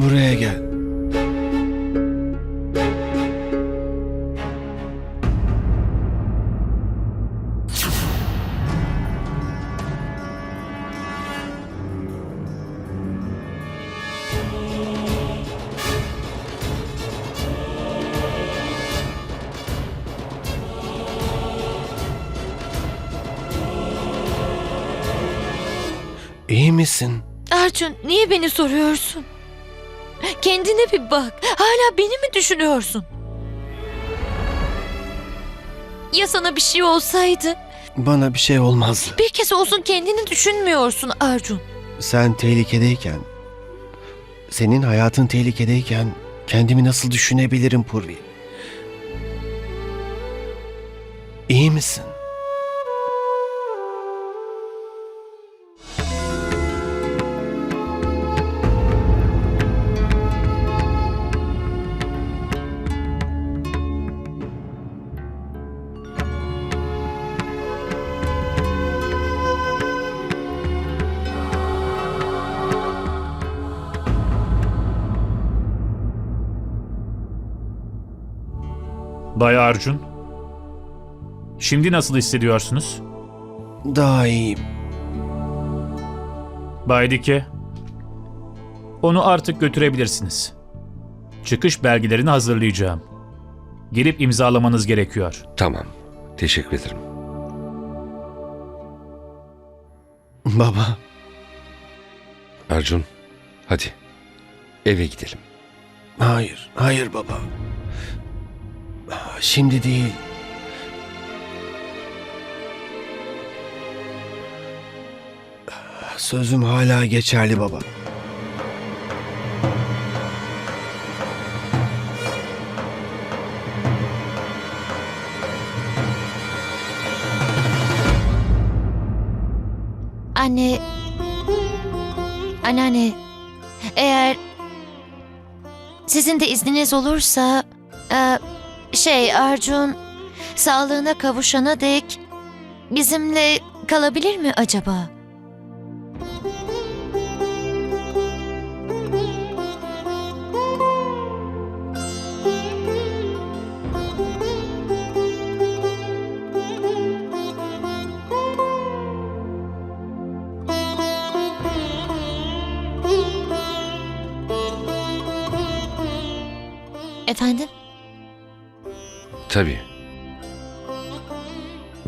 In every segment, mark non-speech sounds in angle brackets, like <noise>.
Buraya gel. İyi misin? Arjun niye beni soruyorsun? Kendine bir bak. Hala beni mi düşünüyorsun? Ya sana bir şey olsaydı? Bana bir şey olmazdı. Bir kez olsun kendini düşünmüyorsun Arjun. Sen tehlikedeyken, senin hayatın tehlikedeyken kendimi nasıl düşünebilirim Purvi? İyi misin? Bay Arjun. Şimdi nasıl hissediyorsunuz? Daha iyiyim. Bay Dike. Onu artık götürebilirsiniz. Çıkış belgelerini hazırlayacağım. Gelip imzalamanız gerekiyor. Tamam. Teşekkür ederim. Baba, Arjun, hadi. Eve gidelim. hayır, hayır baba. Şimdi değil. Sözüm hala geçerli baba. Anne... Anneanne... Eğer... Sizin de izniniz olursa... e, şey Arjun... Sağlığına kavuşana dek... Bizimle kalabilir mi acaba?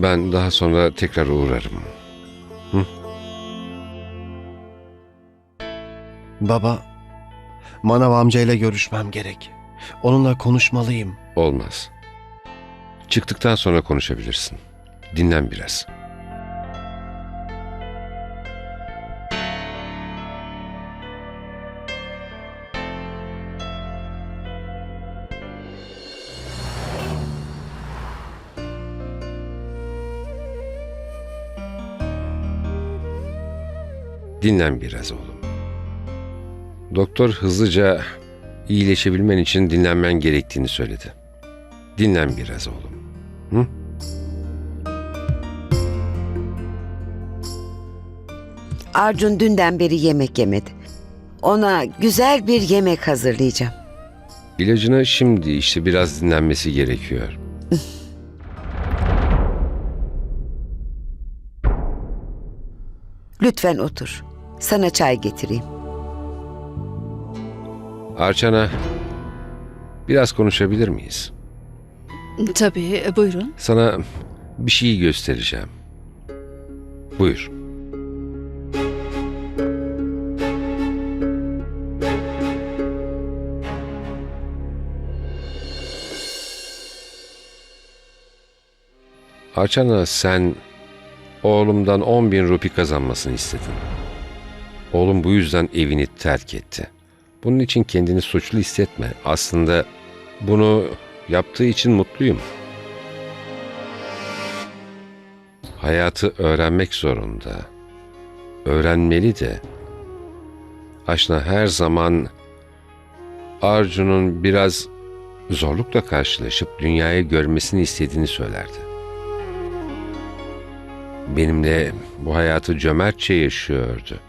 Ben daha sonra tekrar uğrarım. Baba, Manav amcayla görüşmem gerek. Onunla konuşmalıyım. Olmaz. Çıktıktan sonra konuşabilirsin. Dinlen biraz. Dinlen biraz oğlum. Doktor hızlıca iyileşebilmen için dinlenmen gerektiğini söyledi. Dinlen biraz oğlum. Hı? Arjun dünden beri yemek yemedi. Ona güzel bir yemek hazırlayacağım. İlacına şimdi işte biraz dinlenmesi gerekiyor. Lütfen otur. Sana çay getireyim. Arçana biraz konuşabilir miyiz? Tabii, e, buyurun. Sana bir şey göstereceğim. Buyur. Arçana sen oğlumdan 10 bin rupi kazanmasını istedin. Oğlum bu yüzden evini terk etti. Bunun için kendini suçlu hissetme. Aslında bunu yaptığı için mutluyum. Hayatı öğrenmek zorunda. Öğrenmeli de. Aşna her zaman Arjun'un biraz zorlukla karşılaşıp dünyayı görmesini istediğini söylerdi. Benimle bu hayatı cömertçe yaşıyordu.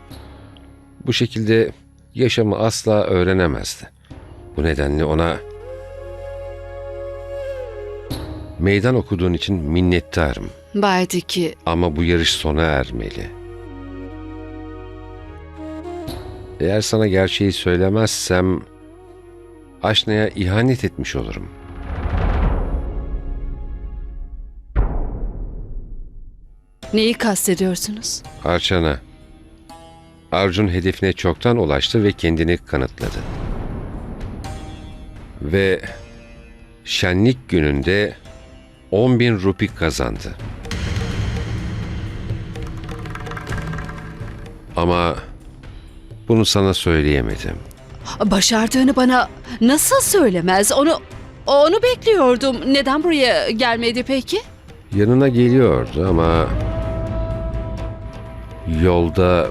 Bu şekilde yaşamı asla öğrenemezdi. Bu nedenle ona meydan okuduğun için minnettarım. Bay Diki, Ama bu yarış sona ermeli. Eğer sana gerçeği söylemezsem Aşna'ya ihanet etmiş olurum. neyi kastediyorsunuz? Arçana, Arjun hedefine çoktan ulaştı ve kendini kanıtladı. Ve şenlik gününde 10 bin rupi kazandı. Ama bunu sana söyleyemedim. Başardığını bana nasıl söylemez? Onu onu bekliyordum. Neden buraya gelmedi peki? Yanına geliyordu ama yolda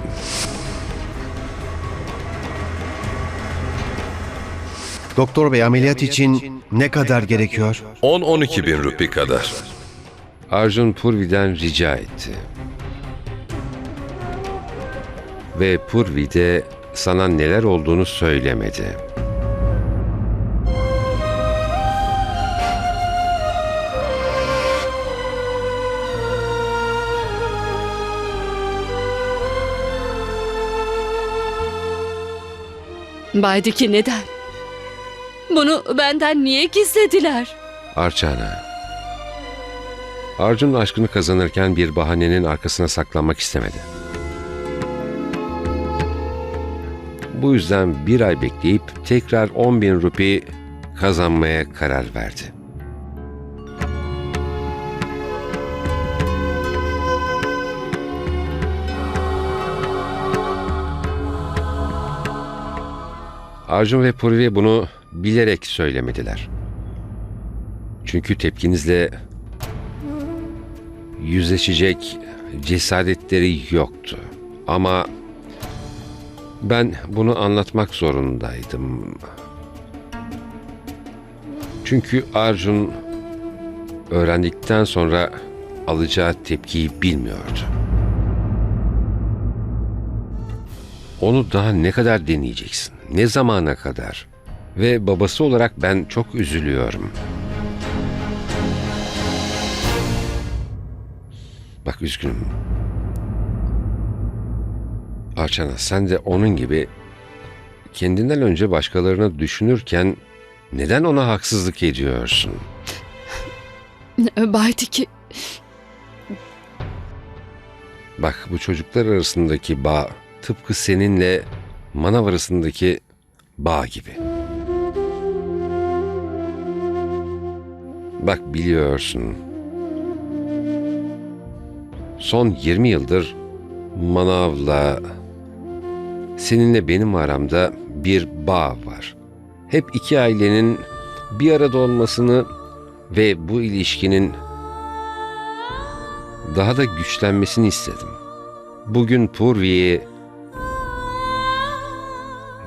Doktor bey ameliyat için ne kadar gerekiyor? 10-12 bin rupi kadar. Arjun Purvi'den rica etti. Ve Purvi de sana neler olduğunu söylemedi. Bay Diki neden? Bunu benden niye gizlediler? Arçana. Arjun aşkını kazanırken bir bahanenin arkasına saklanmak istemedi. Bu yüzden bir ay bekleyip tekrar 10 bin rupi kazanmaya karar verdi. Arjun ve Purvi bunu bilerek söylemediler. Çünkü tepkinizle yüzleşecek cesaretleri yoktu. Ama ben bunu anlatmak zorundaydım. Çünkü Arjun öğrendikten sonra alacağı tepkiyi bilmiyordu. Onu daha ne kadar deneyeceksin? Ne zamana kadar? Ve babası olarak ben çok üzülüyorum. Bak üzgünüm. Arçana sen de onun gibi kendinden önce başkalarını düşünürken neden ona haksızlık ediyorsun? <laughs> Bay Diki, Bak bu çocuklar arasındaki bağ tıpkı seninle manav arasındaki bağ gibi. Bak biliyorsun. Son 20 yıldır manavla seninle benim aramda bir bağ var. Hep iki ailenin bir arada olmasını ve bu ilişkinin daha da güçlenmesini istedim. Bugün Purvi'yi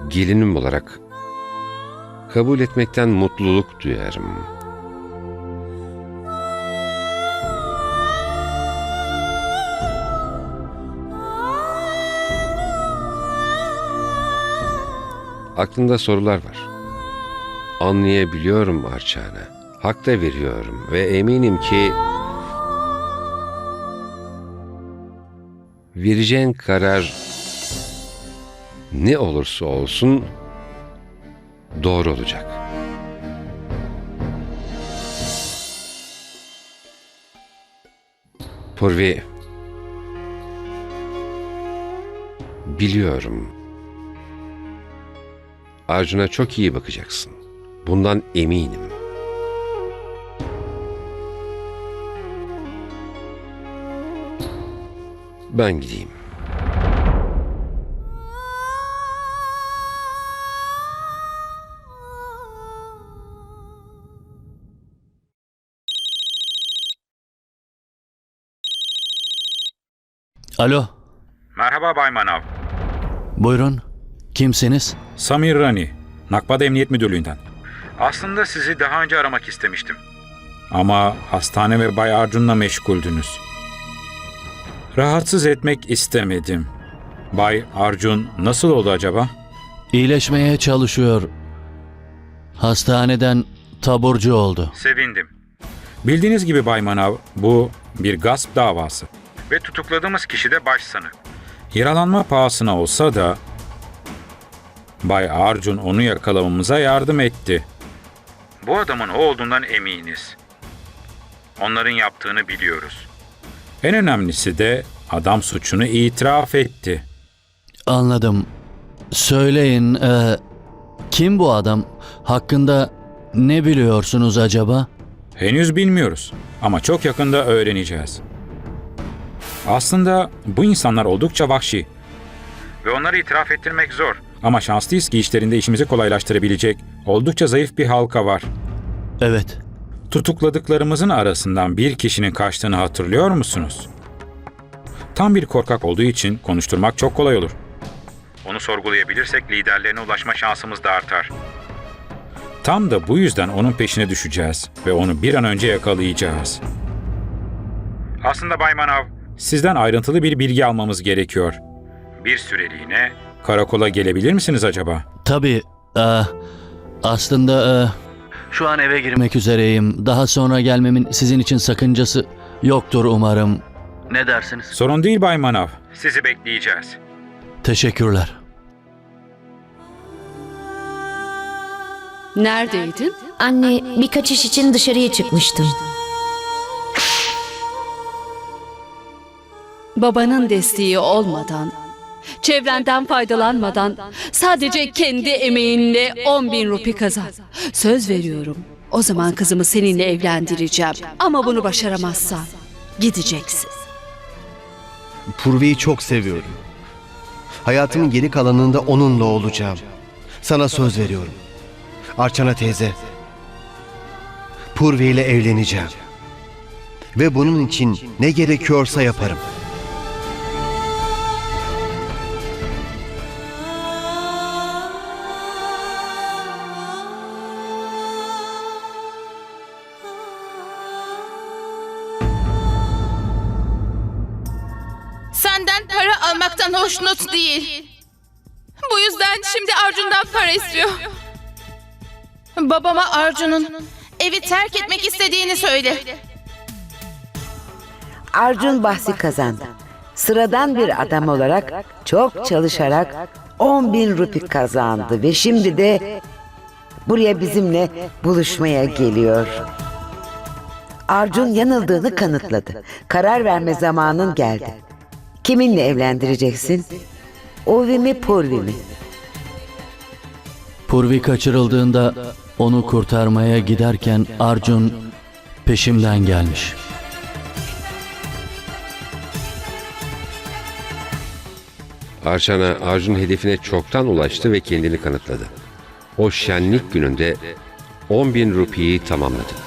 gelinim olarak kabul etmekten mutluluk duyarım. Aklında sorular var. Anlayabiliyorum Arçana. Hak da veriyorum ve eminim ki vereceğin karar ne olursa olsun doğru olacak. Purvi biliyorum. Arjun'a çok iyi bakacaksın. Bundan eminim. Ben gideyim. Alo, Merhaba Bay Manav. buyurun. Kimsiniz? Samir Rani, Nakbad Emniyet Müdürlüğü'nden. Aslında sizi daha önce aramak istemiştim. Ama hastane ve Bay Arjun'la meşguldünüz. Rahatsız etmek istemedim. Bay Arjun nasıl oldu acaba? İyileşmeye çalışıyor. Hastaneden taburcu oldu. Sevindim. Bildiğiniz gibi Bay Manav, bu bir gasp davası. Ve tutukladığımız kişi de başsanık. Yaralanma pahasına olsa da Bay Arjun onu yakalamamıza yardım etti. Bu adamın o olduğundan eminiz. Onların yaptığını biliyoruz. En önemlisi de adam suçunu itiraf etti. Anladım. Söyleyin, e, kim bu adam? Hakkında ne biliyorsunuz acaba? Henüz bilmiyoruz ama çok yakında öğreneceğiz. Aslında bu insanlar oldukça vahşi. Ve onları itiraf ettirmek zor. Ama şanslıyız ki işlerinde işimizi kolaylaştırabilecek oldukça zayıf bir halka var. Evet. Tutukladıklarımızın arasından bir kişinin kaçtığını hatırlıyor musunuz? Tam bir korkak olduğu için konuşturmak çok kolay olur. Onu sorgulayabilirsek liderlerine ulaşma şansımız da artar. Tam da bu yüzden onun peşine düşeceğiz ve onu bir an önce yakalayacağız. Aslında Bay Manav, sizden ayrıntılı bir bilgi almamız gerekiyor. Bir süreliğine karakola gelebilir misiniz acaba? Tabii. e, aslında e, şu an eve girmek üzereyim. Daha sonra gelmemin sizin için sakıncası yoktur umarım. Ne dersiniz? Sorun değil Bay Manav. Sizi bekleyeceğiz. Teşekkürler. Neredeydin? Anne birkaç iş için dışarıya çıkmıştım. Babanın desteği olmadan, çevrenden faydalanmadan sadece kendi emeğinle 10 bin rupi kazan. Söz veriyorum. O zaman kızımı seninle evlendireceğim. Ama bunu başaramazsan gideceksin. Purvi'yi çok seviyorum. Hayatımın geri kalanında onunla olacağım. Sana söz veriyorum. Arçana teyze. Purvi ile evleneceğim. Ve bunun için ne gerekiyorsa yaparım. Almaktan hoşnut değil. Bu yüzden şimdi Arjun'dan para istiyor. Babama Arjun'un evi terk etmek istediğini söyle. Arjun bahsi kazandı. Sıradan bir adam olarak çok çalışarak 10 bin rupi kazandı ve şimdi de buraya bizimle buluşmaya geliyor. Arjun yanıldığını kanıtladı. Karar verme zamanın geldi. Kiminle evlendireceksin? Ovi mi Purvi mi? Purvi kaçırıldığında onu kurtarmaya giderken Arjun peşimden gelmiş. Arçana Arjun hedefine çoktan ulaştı ve kendini kanıtladı. O şenlik gününde 10 bin rupiyi tamamladı.